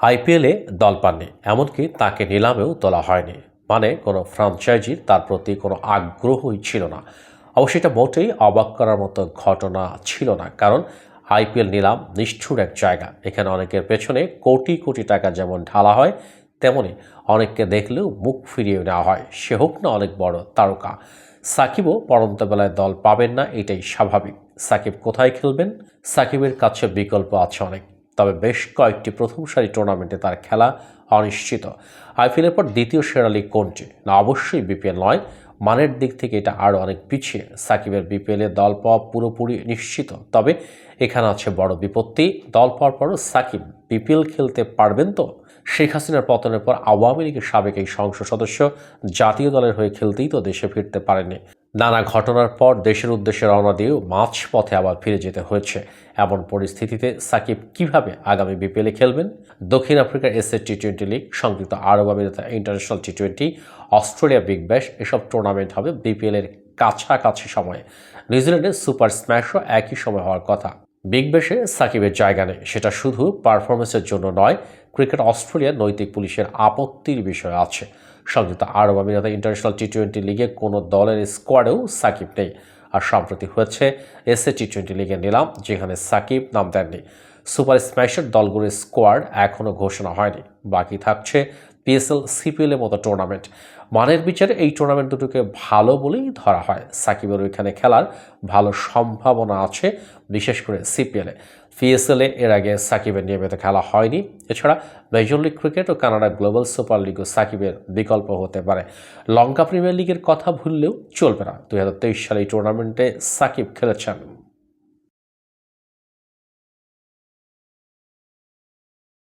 আইপিএলে দল পাননি, এমনকি তাকে নিলামেও তোলা হয়নি। মানে কোনো ফ্রাঞ্চাইজির তার প্রতি কোনো আগ্রহই ছিল না। অবশ্য এটা মোটেই অবাক করার মতো ঘটনা ছিল না, কারণ আইপিএল নিলাম নিষ্ঠুর এক জায়গা। এখানে অনেকের পেছনে কোটি কোটি টাকা যেমন ঢালা হয়, তেমনি অনেককে দেখলেও মুখ ফিরিয়ে নেওয়া হয়। সে হোক না অনেক বড় তারকা। সাকিবও পরন্ত বেলায় দল পাবেন না, এটাই স্বাভাবিক। সাকিব কোথায় খেলবেন? সাকিবের কাছে বিকল্প আছে অনেক। তবে বেশ কয়েকটি প্রথম সারি টুর্নামেন্টে তার খেলা অনিশ্চিত। আইপিএলের পর দ্বিতীয় সেরা লিগ কোনটি? না, অবশ্যই বিপিএল নয়। মানের দিক থেকে এটা আরও অনেক পিছিয়ে। সাকিবের বিপিএলে দল পাওয়া পুরোপুরি নিশ্চিত। তবে এখানে আছে বড় বিপত্তি। দল পাওয়ার পরও সাকিব বিপিএল খেলতে পারবেন তো? শেখ হাসিনার পতনের পর আওয়ামী লীগের সাবেক এই সংসদ সদস্য জাতীয় দলের হয়ে খেলতেই তো দেশে ফিরতে পারেনি নানা ঘটনার পর দেশের উদ্দেশ্যে রওনা দিয়েও মাঝ পথে আবার ফিরে যেতে হয়েছে। এমন পরিস্থিতিতে সাকিব কীভাবে আগামী বিপিএলে খেলবেন? দক্ষিণ আফ্রিকার এসএ টি টোয়েন্টি লিগ সংযুক্ত আরব আমিরাত international T twenty Australia Big Bash, এসব টুর্নামেন্ট হবে বিপিএলের কাছাকাছি সময়ে। নিউজিল্যান্ডের সুপার স্ম্যাশও একই সময় হওয়ার কথা। বিগ ব্যাশে সাকিবের জায়গা নেই, সেটা শুধু পারফরমেন্সের জন্য নয়, ক্রিকেট অস্ট্রেলিয়ার নৈতিক পুলিশের আপত্তির বিষয় আছে। সংযুক্ত আরব আমিরাত ইন্টারন্যাশনাল টি টোয়েন্টি লিগে কোনো দলের স্কোয়াডেও সাকিব নেই। আর সম্প্রতি হয়েছে এসএ টি টোয়েন্টি লিগে নিলাম, যেখানে সাকিব নাম দেননি। সুপার স্ম্যাশের দলগুলোর স্কোয়াড এখনও ঘোষণা হয়নি। বাকি থাকছে পিএসএল, সিপিএল এর মতো টুর্নামেন্ট মানের বিচারে এই টুর্নামেন্ট দুটোকে ভালো বলেই ধরা হয়। সাকিবের ওইখানে খেলার ভালো সম্ভাবনা আছে, বিশেষ করে সিপিএলে পিএসএলে এর আগে সাকিবের নিয়মিত খেলা হয়নি। এছাড়া মেজর লিগ ক্রিকেট ও কানাডা গ্লোবাল সুপার লিগও সাকিবের বিকল্প হতে পারে। লঙ্কা প্রিমিয়ার লিগের কথা ভুললেও চলবে না। দু হাজার তেইশ সালে এই টুর্নামেন্টে সাকিব খেলেছেন।